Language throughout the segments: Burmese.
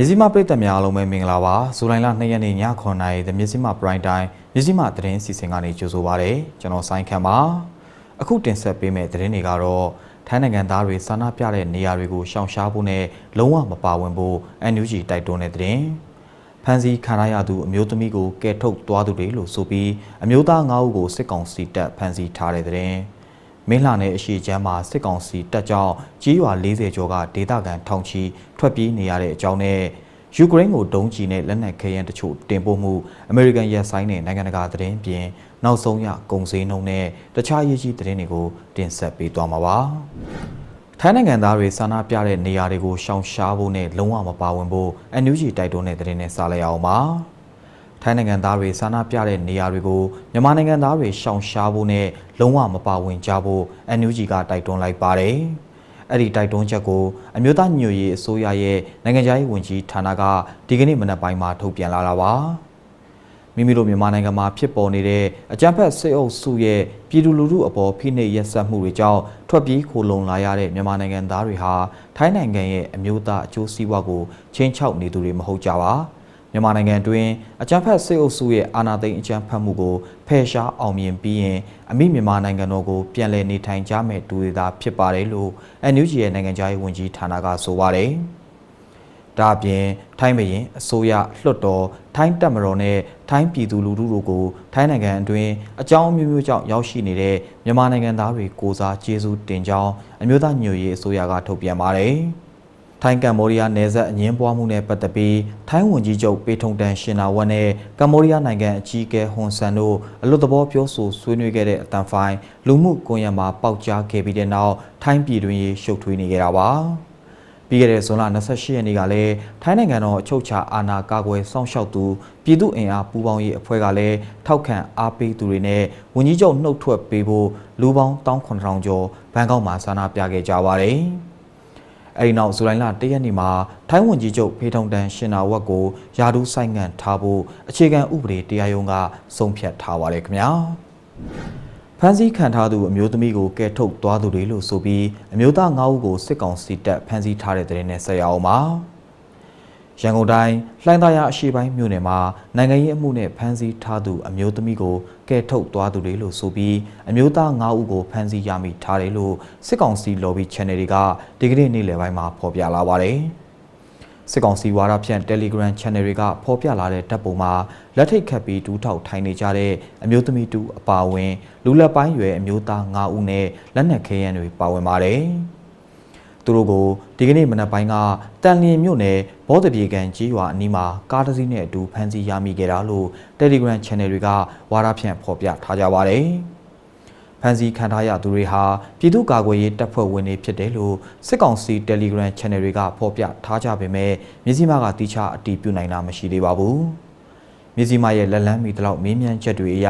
မြစည်းမပရိသတ်များအားလုံးပဲမင်္ဂလာပါဇူလိုင်လ2ရက်နေ့ည9:00နာရီ The မြစည်းမ Prime Time မြစည်းမသတင်းစီစဉ်ကနေကြိုဆိုပါရစေကျွန်တော်ဆိုင်းခမ်းပါအခုတင်ဆက်ပေးမယ့်သတင်းတွေကတော့ထိုင်းနိုင်ငံသားတွေစာနာပြတဲ့နေရာတွေကိုရှောင်ရှားဖို့နဲ့လုံးဝမပါဝင်ဖို့ NUG တိုက်တွန်းတဲ့သတင်းဖန်စီခံရသူအမျိုးသမီးကိုကယ်ထုတ်သွားသူတွေလို့ဆိုပြီးအမျိုးသား9ဦးကိုစစ်ကောင်စီတပ်ဖန်စီထားတဲ့သတင်း မင်းလှနဲ့အရှိချမ်းမှာစစ်ကောင်စီတပ်ကြောင့်ကြီးရွာ40ကျော်ကဒေသခံထောင်ချီထွက်ပြေးနေရတဲ့အကြောင်းနဲ့ယူကရိန်းကိုဒုံးကျည်နဲ့လက်နက်ခဲယမ်းတချို့တင်ပို့မှုအမေရိကန်ရက်ဆိုင်တဲ့နိုင်ငံတကာသတင်းပြင်နောက်ဆုံးရကုန်စည်နှုန်းနဲ့တခြားရေးကြီးသတင်းတွေကိုတင်ဆက်ပေးသွားမှာပါ။ထိုင်းနိုင်ငံသားတွေစာနာပြတဲ့နေရာတွေကိုရှောင်ရှားဖို့နဲ့လုံးဝမပါဝင်ဖို့ NUG တိုက်တွန်းတဲ့သတင်းနဲ့စလိုက်အောင်ပါ။ ထိုင်းနိုင်ငံသားတွေစာနာပြတဲ့နေရာတွေကိုမြန်မာနိုင်ငံသားတွေရှောင်ရှားဖို့နဲ့လုံးဝမပါဝင်ကြဖို့ NUG ကတိုက်တွန်းလိုက်ပါတယ်။အဲ့ဒီတိုက်တွန်းချက်ကိုအမျိုးသားညွတ်ရေးအစိုးရရဲ့နိုင်ငံခြားရေးဝန်ကြီးဌာနကဒီကနေ့မနက်ပိုင်းမှာထုတ်ပြန်လာတာပါ။မိမိတို့မြန်မာနိုင်ငံမှာဖြစ်ပေါ်နေတဲ့အကြမ်းဖက်စစ်အုပ်စုရဲ့ပြည်သူလူထုအပေါ်ဖိနှိပ်ရက်စက်မှုတွေကြောင့်ထွက်ပြေးခိုလုံလာရတဲ့မြန်မာနိုင်ငံသားတွေဟာထိုင်းနိုင်ငံရဲ့အမျိုးသားအကျိုးစီးပွားကိုချင်းချောက်နေသူတွေမဟုတ်ကြပါ။ မြန်မာနိုင်ငံတွင်အကြမ်းဖက်စစ်အုပ်စုရဲ့အာဏာသိမ်းအကြမ်းဖက်မှုကိုဖယ်ရှားအောင်မြင်ပြီးရင်အမိမြန်မာနိုင်ငံတော်ကိုပြန်လည်နေထိုင်ကြမဲ့သူတွေသာဖြစ်ပါတယ်လို့ NUG ရဲ့နိုင်ငံခြားရေးဝန်ကြီးဌာနကဆိုပါတယ်။ဒါအပြင်ထိုင်းမရင်အစိုးရလွှတ်တော်ထိုင်းတပ်မတော်နဲ့ထိုင်းပြည်သူလူထုတို့ကိုထိုင်းနိုင်ငံအတွင်းအကြောင်းအမျိုးမျိုးကြောင့်ရောက်ရှိနေတဲ့မြန်မာနိုင်ငံသားတွေကိုစားကျေးဇူးတင်ကြောင်းအမျိုးသားညွတ်ရေးအစိုးရကထုတ်ပြန်ပါတယ်။ ထိုင်းကမ္ဘောဒီးယားနယ်စပ်အငင်းပွားမှုနဲ့ပတ်သက်ပြီးထိုင်းဝန်ကြီးချုပ်ပေထုံတန်ရှင်နာဝတ်နဲ့ကမ္ဘောဒီးယားနိုင်ငံအကြီးအကဲဟွန်ဆန်တို့အလွတ်သဘောပြောဆိုဆွေးနွေးခဲ့တဲ့အတန်ဖိုင်လူမှုကွန်ရက်မှာပေါက်ကြားခဲ့ပြီးတဲ့နောက်ထိုင်းပြည်တွင်းရေးရှုပ်ထွေးနေကြတာပါပြီးခဲ့တဲ့ဇွန်လ28ရက်နေ့ကလည်းထိုင်းနိုင်ငံတော်အချုပ်ချာအာဏာကာကွယ်စောင့်ရှောက်သူပြည်သူ့အင်အားပူးပေါင်းရေးအဖွဲ့ကလည်းထောက်ခံအားပေးသူတွေနဲ့ဝန်ကြီးချုပ်နှုတ်ထွက်ပေးဖို့လူပေါင်း19000ကျော်ဘန်ကောက်မှာဆန္ဒပြခဲ့ကြပါတယ်။ အဲဒီနောက်ဇူလိုင်လ၁ရက်နေ့မှာထိုင်းဝန်ကြီးချုပ်ဖေထုံတန်ရှင်နာဝတ်ကိုယာဒူးဆိုင်ငံ့ထားဖို့အခြေခံဥပဒေတရားရုံးကဆုံးဖြတ်ထားပါတယ်ခင်ဗျာဖမ်းဆီးခံထားသူအမျိုးသမီးကိုကဲထုတ်သွားသူတွေလို့ဆိုပြီးအမျိုးသား9ဦးကိုစစ်ကောင်စီတပ်ဖမ်းဆီးထားတဲ့တဲ့နဲ့ဆက်ရအောင်ပါ ရန်ကုန်တိုင်းလှိုင်းသာယာအရှိပိုင်းမြို့နယ်မှာနိုင်ငံရေးအမှုနဲ့ဖမ်းဆီးထားသူအမျိုးသမီးကိုကဲထုတ်သွားသူတွေလို့ဆိုပြီးအမျိုးသား9ဦးကိုဖမ်းဆီးရမိထားတယ်လို့စစ်ကောင်စီ lobby channel တွေကဒီကနေ့နေ့လယ်ပိုင်းမှာဖော်ပြလာပါတယ်။စစ်ကောင်စီဝါဒဖြန့် Telegram Channel တွေကဖော်ပြလာတဲ့ဓာတ်ပုံမှာလက်ထိတ်ခတ်ပြီးဒူးထောက်ထိုင်နေကြတဲ့အမျိုးသမီးတူအပါအဝင်လူလက်ပိုင်းရွယ်အမျိုးသား9ဦးနဲ့လက်နက်ခဲယမ်းတွေပါဝင်ပါတယ်။ သူတို့ကိုဒီကနေ့မနက်ပိုင်းကတန်လျင်မြို့နယ်ဘောဒပြေကန်ကြီးရွာအနီးမှာကားတစ်စီးနဲ့အတူဖမ်းဆီးရမိခဲ့တာလို့ Telegram Channel တွေကဝါဒဖြန့်ဖော်ပြထားကြပါတယ်။ဖန်စီခံထားရသူတွေဟာပြည်သူ့ကာကွယ်ရေးတပ်ဖွဲ့ဝင်တွေဖြစ်တယ်လို့စစ်ကောင်စီ Telegram Channel တွေကဖော်ပြထားကြပေမဲ့မြစည်းမကတိချအတီးပြုတ်နိုင်တာမရှိသေးပါဘူး။ မြစည်းမရဲ့လက်လန်းမီတလောက်မင်းမြန်ချက်တွေအရ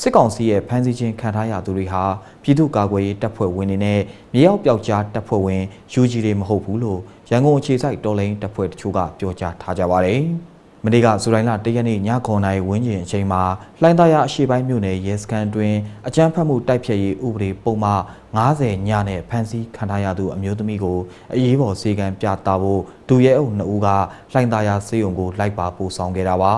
စစ်ကောင်စီရဲ့ဖမ်းဆီးခြင်းခံထားရသူတွေဟာပြည်သူ့ကာကွယ်ရေးတပ်ဖွဲ့ဝင်တွေနဲ့မြေရောက်ပျောက်ကြားတပ်ဖွဲ့ဝင် UG တွေမဟုတ်ဘူးလို့ရန်ကုန်အခြေစိုက်တော်လိုင်းတပ်ဖွဲ့တချို့ကပြောကြားထားကြပါတယ်။မနေ့ကဇူလိုင်လ၁ရက်နေ့ည9:00နာရီဝန်းကျင်အချိန်မှာလှိုင်းသားရအရှိပိုင်းမြို့နယ်ရဲစခန်းတွင်အကြမ်းဖက်မှုတိုက်ဖျက်ရေးဥပဒေပုံမှ90ညနဲ့ဖမ်းဆီးခံထားရသူအမျိုးသမီးကိုအရေးပေါ်စေကံပြသဖို့ဒူရဲအုပ်2ဦးကလှိုင်းသားရစေယုံကိုလိုက်ပါပို့ဆောင်ခဲ့တာပါ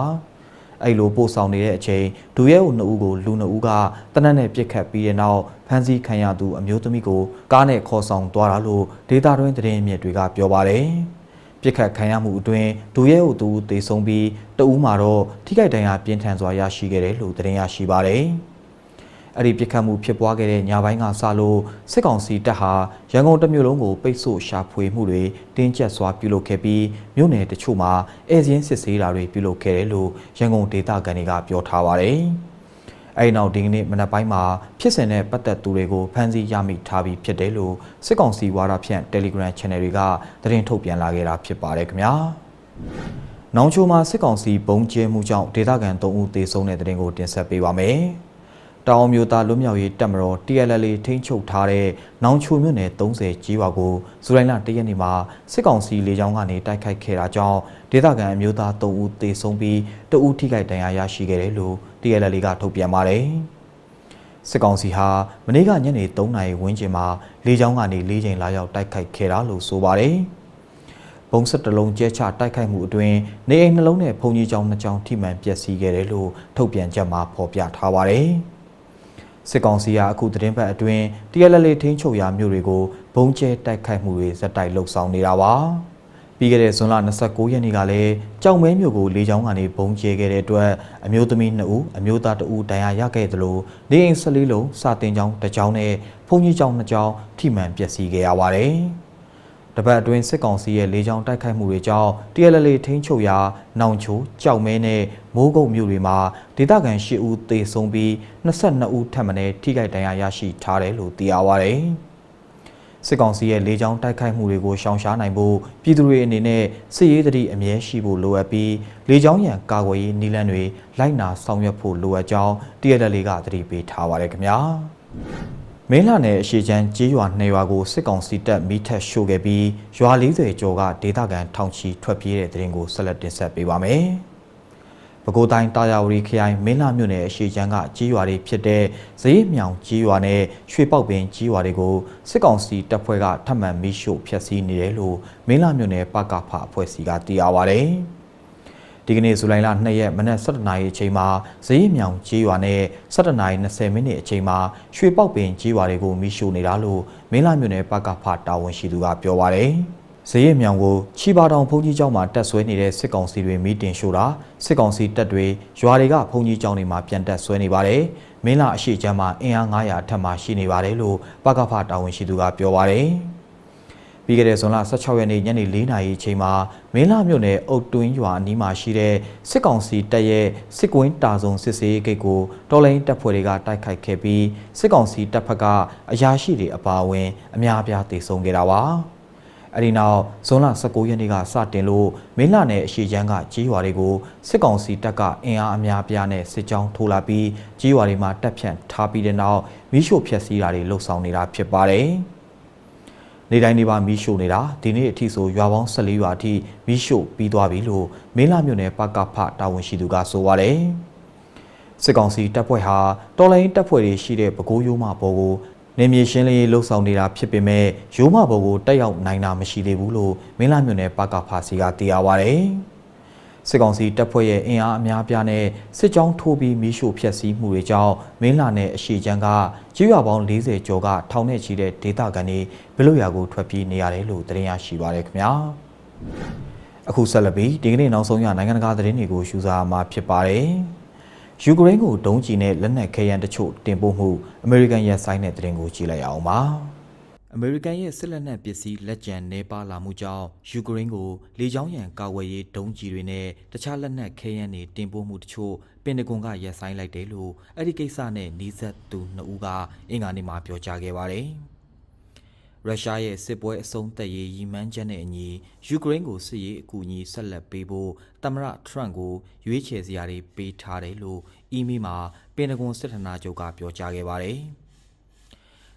အဲ့လိုပို့ဆောင်နေတဲ့အချိန်ဒူရဲအုပ်2ဦးကိုလူ2ဦးကတနက်နဲ့ပြစ်ခတ်ပြီးတဲ့နောက်ဖမ်းဆီးခံရသူအမျိုးသမီးကိုကားနဲ့ခေါ်ဆောင်သွားတာလို့ဒေတာတွင်းသတင်းအမြစ်တွေကပြောပါတယ်။ပြစ်ခတ်ခံရမှုအတွင်းဒူရဲအုပ်သူတေဆုံးပြီးတဦးမှာတော့ထိခိုက်ဒဏ်ရာပြင်းထန်စွာရရှိခဲ့တယ်လို့သတင်းရရှိပါတယ်။ အဲ့ဒီပြစ်ခတ်မှုဖြစ်ပွားခဲ့တဲ့ညပိုင်းကစလို့စစ်ကောင်စီတပ်ဟာရန်ကုန်တမြို့လုံးကိုပိတ်ဆို့ရှာဖွေမှုတွေတင်းကျပ်စွာပြုလုပ်ခဲ့ပြီးမြို့နယ်တချို့မှာအဲဇင်းစစ်ဆေးတာတွေပြုလုပ်ခဲ့တယ်လို့ရန်ကုန်ဒေသခံတွေကပြောထားပါတယ်။အဲဒီနောက်ဒီကနေ့မနက်ပိုင်းမှာဖြစ်စဉ်နဲ့ပတ်သက်သူတွေကိုဖမ်းဆီးရမိထားပြီးဖြစ်တယ်လို့စစ်ကောင်စီဝါဒဖြန့် Telegram Channel တွေကသတင်းထုတ်ပြန်လာခဲ့တာဖြစ်ပါတယ်ခင်ဗျာ။နောင်ချိုမှာစစ်ကောင်စီဘုံကျဲမှုကြောင့်ဒေသခံ3ဦးသေဆုံးတဲ့တဲ့တင်ကိုတင်ဆက်ပေးပါမယ်။ တောင်မျိုးသားလွတ်မြောက်ရေးတပ်မတော် TLL ထိန်းချုပ်ထားတဲ့နောင်ချိုမြို့နယ်30ကြီးရွာကိုဇူလိုင်လ1ရက်နေ့မှာစစ်ကောင်စီလေကြောင်းကနေတိုက်ခိုက်ခဲ့တာကြောင့်ဒေသခံအမျိုးသား3ဦးသေဆုံးပြီး2ဦးထိခိုက်ဒဏ်ရာရရှိခဲ့တယ်လို့ TLL ကထုတ်ပြန်ပါတယ်။စစ်ကောင်စီဟာမနေ့ကညနေ3နာရီဝန်းကျင်မှာလေကြောင်းကနေ၄ချိန်လာရောက်တိုက်ခိုက်ခဲ့တာလို့ဆိုပါတယ်။ဗဘုံစက်တလုံးကျဲချတိုက်ခိုက်မှုအတွင်းနေအိမ်နှလုံးနဲ့ဘုံကြီးကျောင်းနှစ်ကျောင်းထိမှန်ပျက်စီးခဲ့တယ်လို့ထုတ်ပြန်ချက်မှာဖော်ပြထားပါတယ်။ စစ်ကောင်စီကအခုသတင်းပတ်အတွင်းတရလလေးထင်းချုပ်ရာမြို့တွေကိုဘုံကျဲတိုက်ခိုက်မှုတွေဇက်တိုက်လှုပ်ဆောင်နေတာပါ။ပြီးခဲ့တဲ့ဇွန်လ29ရက်နေ့ကလည်းကြောင်မဲမြို့ကိုလေကြောင်းကနေဘုံကျဲခဲ့တဲ့အတွက်အမျိုးသမီး2ဦးအမျိုးသား2ဦးဒဏ်ရာရခဲ့သလိုနေအိမ်14လုံးစာတင်ကျောင်းတစ်ကျောင်းနဲ့ဘုံကြီးကျောင်း2ကျောင်းထိမှန်ပျက်စီးခဲ့ရပါတယ်။ တပတ်အတွင်းစစ်ကောင်စီရဲ့လေကြောင်းတိုက်ခိုက်မှုတွေကြောင့် TLL ထိန်းချုပ်ရာနောင်ချိုကြောက်မဲနဲ့မိုးကုတ်မြို့တွေမှာဒေသခံ၈ဦးသေဆုံးပြီး22ဦးထပ်မံထိခိုက်ဒဏ်ရာရရှိထားတယ်လို့သိရပါဗျ။စစ်ကောင်စီရဲ့လေကြောင်းတိုက်ခိုက်မှုတွေကိုရှောင်ရှားနိုင်ဖို့ပြည်သူတွေအနေနဲ့စစ်ရေးတတိအမြဲရှိဖို့လိုအပ်ပြီးလေကြောင်းရန်ကာကွယ်ရေးနည်းလမ်းတွေလိုက်နာဆောင်ရွက်ဖို့လိုအပ်ကြောင်း TLL ကသတိပေးထားပါတယ်ခင်ဗျာ။ မင်းလာနယ်အရှိချမ်းကြေးရွာနှစ်ရွာကိုစစ်ကောင်စီတပ်မိထက်ရှို့ခဲ့ပြီးရွာ40ကျော်ကဒေသခံထောင်ချီထွက်ပြေးတဲ့တဲ့ရင်ကိုဆက်လက်တင်ဆက်ပေးပါမယ်။ပဲခူးတိုင်းတာယာဝတီခရိုင်မင်းလာမြို့နယ်အရှိချမ်းကကြေးရွာတွေဖြစ်တဲ့ဇေးမြောင်ကြေးရွာနဲ့ရွှေပေါက်ပင်ကြေးရွာတွေကိုစစ်ကောင်စီတပ်ဖွဲ့ကထပ်မံမိရှို့ဖျက်ဆီးနေတယ်လို့မင်းလာမြို့နယ်ပကဖအဖွဲ့စီကသိရပါဗျ။ ဒီကနေ့ဇူလိုင်လ2ရက်မနက်7:00နာရီအချိန်မှာဇေးမြောင်ကြေးရွာနဲ့7:20နာရီ20မိနစ်အချိန်မှာရွှေပေါက်ပင်ကြေးရွာတွေကိုမိရှို့နေတာလို့မင်းလာမြို့နယ်ပကဖတာဝန်ရှိသူကပြောပါရယ်။ဇေယျမြောင်ကိုချီပါတောင်ဘုံကြီးကျောင်းမှာတက်ဆွဲနေတဲ့စစ်ကောင်စီတွေမီတင်ရှို့တာစစ်ကောင်စီတပ်တွေရွာတွေကဘုံကြီးကျောင်းတွေမှာပြန်တက်ဆွဲနေပါတယ်။မင်းလာအရှိချမ်းမှာအင်အား900အထက်မှာရှိနေပါတယ်လို့ပကဖတာဝန်ရှိသူကပြောပါတယ်။ ပြီးခဲ့တဲ့ဇွန်လ16ရက်နေ့ညနေ4နာရီအချိန်မှာမင်းလာမြို့နယ်အုတ်တွင်းရွာအနီးမှာရှိတဲ့စစ်ကောင်စီတပ်ရဲ့စစ်ကွင်းတာဆုံစစ်စေးဂိတ်ကိုတော်လိုင်းတပ်ဖွဲ့တွေကတိုက်ခိုက်ခဲ့ပြီးစစ်ကောင်စီတပ်ဖက်ကအရာရှိတွေအပါအဝင် အများအပြားတေဆုံးခဲ့တာပါ။အဲဒီနောက်ဇွန်လ19ရက်နေ့ကစတင်လို့မင်းလာနယ်အရှိချမ်းကကြီးရွာတွေကိုစစ်ကောင်စီတပ်ကအင်အားအများပြားနဲ့စစ်ကြောင်းထိုးလာပြီးကြီးရွာတွေမှာတပ်ဖြန့်ထားပြီးတဲ့နောက်မီးရှို့ဖျက်ဆီးတာတွေလှုပ်ဆောင်နေတာဖြစ်ပါတယ်။ နေတိုင်းနေပါမီးရှို့နေတာဒီနေ့အထိဆိုရွာပေါင်း14ရွာအထိမီးရှို့ပြီးသွားပြီလို့မင်းလာမြို့နယ်ပကဖတာဝန်ရှိသူကဆိုပါတယ်။စစ်ကောင်စီတပ်ဖွဲ့ဟာတော်လိုင်းတပ်ဖွဲ့တွေရှိတဲ့ပဲခူးရိုးမပေါ်ကိုနေမြေရှင်းလင်းရေးလှုပ်ဆောင်နေတာဖြစ်ပေမဲ့ရိုးမဘုံကိုတက်ရောက်နိုင်တာမရှိသေးဘူးလို့မင်းလာမြို့နယ်ပကဖာစီကသိရပါဗျ။ စစ်ကောင်စီတပ်ဖွဲ့ရဲ့အင်အားအများပြားနဲ့စစ်ကြောင်းထိုးပြီးမီးရှို့ဖျက်ဆီးမှုတွေကြောင့်မင်းလာနယ်အရှိချမ်းကကျွော်ပေါင်း40ကျော်ကထောင်နဲ့ချီတဲ့ဒေသခံတွေဘလို့ရာကိုထွက်ပြေးနေရတယ်လို့သတင်းရရှိပါရခင်ဗျာ။အခုဆက်လက်ပြီးဒီကနေ့နောက်ဆုံးရနိုင်ငံတကာသတင်းတွေကိုရှုစားမှာဖြစ်ပါတယ်။ယူကရိန်းကိုဒုံးကျည်နဲ့လက်နက်ခဲယမ်းတချို့တင်ပို့မှုအမေရိကန်ရဲ့ဆိုင်းတဲ့သတင်းကိုကြည့်လိုက်အောင်ပါ အမေရိကန်ရဲ့စစ်လက်နက်ပစ္စည်းလက်ကျန်နေပါလာမှုကြောင့်ယူကရိန်းကိုလေကြောင်းရန်ကာဝယ်ရေးဒုံးကျည်တွေနဲ့တခြားလက်နက်ခဲယမ်းတွေတင်ပို့မှုတချို့ပင်တဂွန်ကရပ်ဆိုင်းလိုက်တယ်လို့အဲ့ဒီကိစ္စနဲ့နီးစပ်သူနှစ်ဦးကအင်္ဂါနေ့မှာပြောကြားခဲ့ပါတယ်။ရုရှားရဲ့စစ်ပွဲအဆုံးသတ်ရေးရည်မှန်းချက်နဲ့အညီယူကရိန်းကိုစစ်ရေးအကူအညီဆက်လက်ပေးဖို့သမ္မတထရန့်ကိုရွေးချယ်စရာတွေပေးထားတယ်လို့အီးမေးမှာပင်တဂွန်စစ်ဌာနချုပ်ကပြောကြားခဲ့ပါတယ်။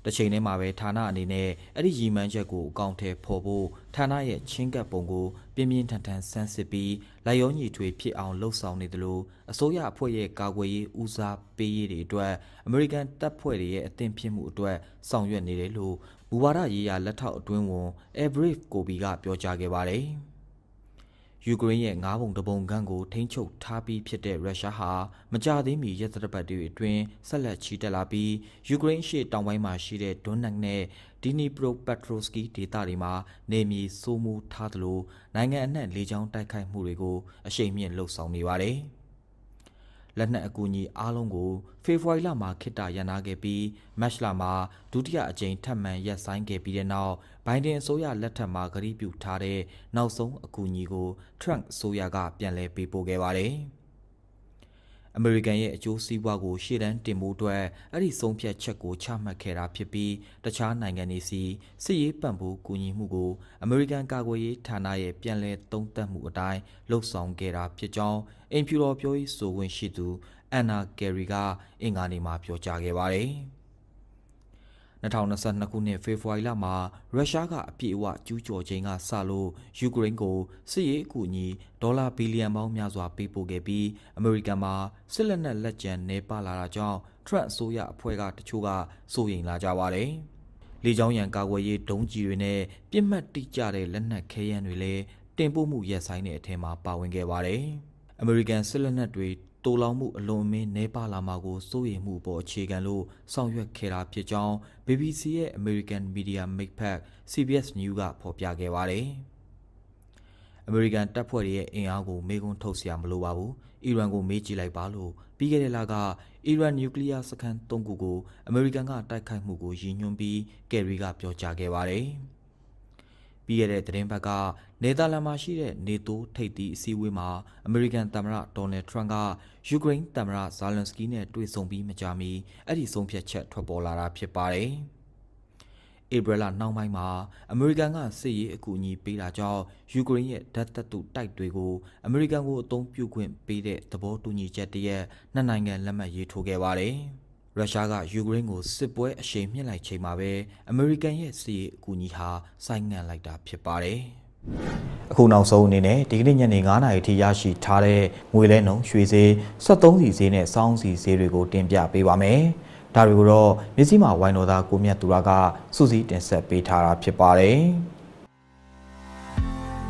တစ်ချိန်တည်းမှာပဲဌာနအနေနဲ့အဲ့ဒီရည်မှန်းချက်ကိုအကောင့်ထဲပေါ်ဖို့ဌာနရဲ့ချင်းကပ်ပုံကိုပြင်းပြင်းထန်ထန်ဆန်းစစ်ပြီးလိုက်ရောညီထွေဖြစ်အောင်လှုပ်ဆောင်နေတယ်လို့အစိုးရအဖွဲ့ရဲ့ကာကွယ်ရေးဦးစားပေးရေးတွေအတွက်အမေရိကန်တပ်ဖွဲ့တွေရဲ့အသင့်ဖြစ်မှုအတွက်ဆောင်ရွက်နေတယ်လို့မူဝါဒရေးရာလက်ထောက်အတွင်းဝန် Ebrave ကိုဘီကပြောကြားခဲ့ပါတယ်။ ယူကရိန်းရဲ့ငါးပုံတပုံခန့်ကိုထိန်းချုပ်ထားပြီးဖြစ်တဲ့ရုရှားဟာမကြသေးမီရက်သတ္တပတ်တွေအတွင်းဆက်လက်ချီတက်လာပြီးယူကရိန်းရှေ့တောင်ပိုင်းမှာရှိတဲ့ဒွန်နက်နဲ့ဒီနီပရိုပက်ထရိုစကီဒေသတွေမှာနေမြေစိုးမိုးထားသလိုနိုင်ငံအနှံ့လေကြောင်းတိုက်ခိုက်မှုတွေကိုအရှိန်မြင့်လှုပ်ဆောင်နေပါတယ်။ လက်နက်အကူအညီအားလုံးကိုဖေဖော်ဝါရီလမှာခိတ္တရန်နာခဲ့ပြီးမတ်လမှာဒုတိယအကြိမ်ထပ်မံရပ်ဆိုင်းခဲ့ပြီးတဲ့နောက်ဘိုင်ဒန်အစိုးရလက်ထက်မှာကတိပြုထားတဲ့နောက်ဆုံးအကူအညီကိုထရန့်အစိုးရကပြန်လည်ပေးပို့ခဲ့ပါတယ်။ အမေရိကန်ရဲ့အကျိုးစီးပွားကိုရှေ့တန်းတင်ဖို့အတွက်အဲ့ဒီဆုံးဖြတ်ချက်ကိုချမှတ်ခဲ့တာဖြစ်ပြီးတခြားနိုင်ငံတွေစီစစ်ရေးပံ့ပိုးကူညီမှုကိုအမေရိကန်ကာကွယ်ရေးဌာနရဲ့ပြန်လည်သုံးသပ်မှုအတိုင်းလှုပ်ဆောင်ခဲ့တာဖြစ်ကြောင်းအင်ဖြူတော်ပြောရေးဆိုခွင့်ရှိသူအန်နာကယ်ရီကအင်္ဂါနေ့မှာပြောကြားခဲ့ပါတယ်။ 2022ခုနှစ်ဖေဖော်ဝါရီလမှာရုရှားကအပြည့်အဝကျူးကျော်ခြင်းကစလို့ယူကရိန်းကိုစစ်ရေးအကူအညီဒေါ်လာဘီလီယံပေါင်းများစွာပေးပို့ခဲ့ပြီးအမေရိကန်မှာစစ်လက်နက်လက်ကျန်နေပါလာတာကြောင့်ထရန့်အစိုးရအဖွဲ့ကတချို့ကစိုးရိမ်လာကြပါတယ်။လေကြောင်းရန်ကာကွယ်ရေးဒုံးကျည်တွေနဲ့ပြစ်မှတ်တိကျတဲ့လက်နက်ခဲယမ်းတွေလည်းတင်ပို့မှုရက်ဆိုင်တဲ့အထက်မှာပါဝင်ခဲ့ပါတယ်။ American စစ်လက်နက်တွေ တိုးလောင်မှုအလွန်အမင်းနှဲပါလာမှာကိုစိုးရိမ်မှုပေါ်အခြေခံလို့ဆောင်ရွက်ခဲ့တာဖြစ်ကြောင်း BBC ရဲ့ American Media Makepack CBS News ကဖော်ပြခဲ့ပါတယ်။အမေရိကန်တပ်ဖွဲ့တွေရဲ့အင်အားကိုမေးခွန်းထုတ်စရာမလိုပါဘူး။အီရန်ကိုမေးကြည့်လိုက်ပါလို့ပြီးခဲ့တဲ့လကအီရန်နျူကလ িয়ার စခန်း၃ခုကိုအမေရိကန်ကတိုက်ခိုက်မှုကိုရည်ညွှန်းပြီးကယ်ရီကပြောကြားခဲ့ပါတယ်။ ပြီးခဲ့တဲ့သတင်းပတ်ကနေသာလန်မှာရှိတဲ့နေတိုးထိပ်သီးအစည်းအဝေးမှာအမေရိကန်သမ္မတဒေါ်နယ်ထရန့်ကယူကရိန်းသမ္မတဇာလန်စကီနဲ့တွေ့ဆုံပြီးမကြာမီအဲ့ဒီဆုံးဖြတ်ချက်ထွက်ပေါ်လာတာဖြစ်ပါတယ်။ဧပြီလနှောင်းပိုင်းမှာအမေရိကန်ကစစ်ရေးအကူအညီပေးတာကြောင့်ယူကရိန်းရဲ့ဓာတ်တပ်တုတိုက်တွေကိုအမေရိကန်ကိုအသုံးပြုခွင့်ပေးတဲ့သဘောတူညီချက်တရက်နှစ်နိုင်ငံလက်မှတ်ရေးထိုးခဲ့ပါတယ်။ ရုရှားကယူကရိန်းကိုစစ်ပွဲအရှိန်မြင့်လိုက်ချိန်မှာပဲအမေရိကန်ရဲ့စစ်ရေးအကူအညီဟာဆိုင်းငံ့လိုက်တာဖြစ်ပါတယ်။အခုနောက်ဆုံးအနေနဲ့ဒီကနေ့ညနေ9:00နာရီထိရရှိထားတဲ့ငွေလဲနှုန်းရွှေဈေး73စီဈေးနဲ့စောင်းစီဈေးတွေကိုတင်ပြပေးပါမယ်။ဒါတွေကိုတော့မြစည်းမဝိုင်းတော်သားကိုမြတ်သူရကစုစည်းတင်ဆက်ပေးထားတာဖြစ်ပါတယ်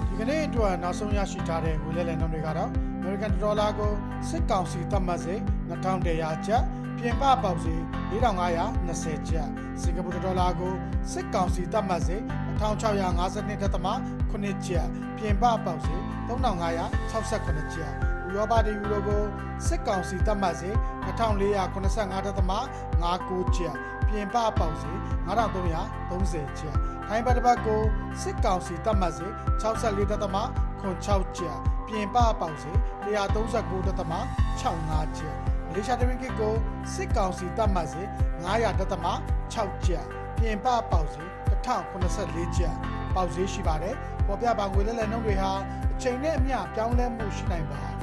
ဒီကနေ့အတွက်နောက်ဆုံးရရှိထားတဲ့ငွေလဲလှယ်နှုန်းတွေကတော့ American Dollar ကိုစစ်ကောင်စီသတ်မှတ်စေ2100ကျပ် ပြင်ပပေါက်စေ4520ကျပ်စင်ကာပူဒေါ်လာကိုစစ်ကောင်စီသတ်မှတ်စေ1652.8ကျပ်ပြင်ပပေါက်စေ3568ကျပ်ဥရောပဒေယူရိုကိုစစ်ကောင်စီသတ်မှတ်စေ2485.59ကျပ်ပြင်ပပေါက်စေ9330ကျပ်ထိုင်းဘတ်တစ်ပတ်ကိုစစ်ကောင်စီသတ်မှတ်စေ64.6ကျပ်ပြင်ပပေါက်စေ139.65ကျပ်မ လေးရှားတရင်ကစ်ကိုစစ်ကောင်စီသတ်မှတ်စေ900.6ကျပ်ပြင်ပပေါက်စေ1084ကျပ်ပေါက်ဈေးရှိပါတယ်ပေါ်ပြပါငွေလဲလှယ်နှုန်းတွေဟာအချိန်နဲ့အမျှပြောင်းလဲမှုရှိနိုင်ပါတယ်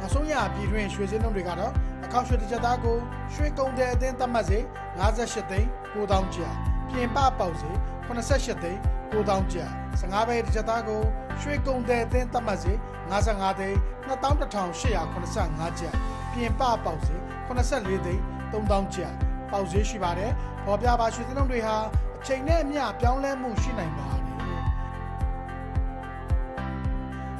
နောက်ဆုံးရပြည်တွင်းရွှေစင်းနှုန်းတွေကတော့အခောက်ရွှေတစ်ချက်သားကိုရွှေကုန်တဲ့အသင်းသတ်မှတ်စေ58သိန်း9000ကျပ်ပြင်ပပေါက်စေ88သိန်း9000ကျပ် 15ပဲတစ်ချက်သားကိုရွှေကုန်တဲ့အသင်းသတ်မှတ်စေ55သိန်း21885ကျပ်ပြင်ပပေါက်စေ84သိန်း3000ကျပ်ပေါက်ဈေးရှိပါတယ်ပေါ်ပြပါရွှေစင်းနှုန်းတွေဟာအချိန်နဲ့အမျှပြောင်းလဲမှုရှိနိုင်ပါတယ်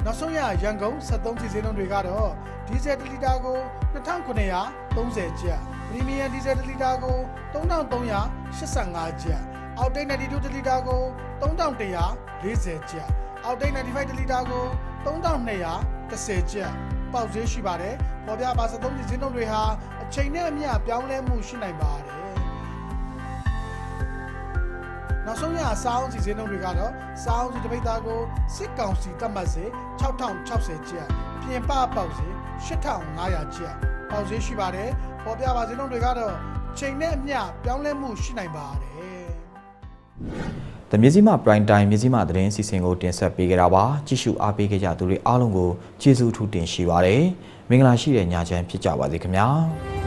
နောက်ဆုံးရရန်ကုန်73စီစဉ်လုံးတွေကတော့ဒီဇယ်1လီတာကို2930ကျပ်ပရီမီယံဒီဇယ်1လီတာကို3385ကျပ် အောက်တိတ်92တလီတာကို3140ကျပ်အောက်တိတ်95တလီတာကို3210ကျပ်ပေါက်ဈေးရှိပါတယ်ပေါ်ပြပါ73စီစဉ်လုံးတွေဟာအချိန်နဲ့အမျှပြောင်းလဲမှုရှိနိုင်ပါတယ်နောက်ဆုံးရစားအောင်စီစဉ်နှုန်းတွေကတော့စားအောင်စီတပိတ်သားကိုစစ်ကောင်စီတတ်မှတ်စေ6060ကျပ်ပြင်ပပေါက်စေ8500ကျပ်ပေါက်စေရှိပါတယ်ပေါ်ပြပါစဉ်နှုန်းတွေကတော့ချိန်နဲ့အမျှပြောင်းလဲမှုရှိနိုင်ပါတယ်။ တမြစည်းမ prime time မြစည်းမသတင်းစီစဉ်ကိုတင်ဆက်ပေးကြတာပါ။ကြည့်ရှုအားပေးခဲ့ကြသူတွေအားလုံးကိုကျေးဇူးထူးတင်ရှိပါတယ်။မင်္ဂလာရှိတဲ့ညချမ်းဖြစ်ကြပါစေခင်ဗျာ။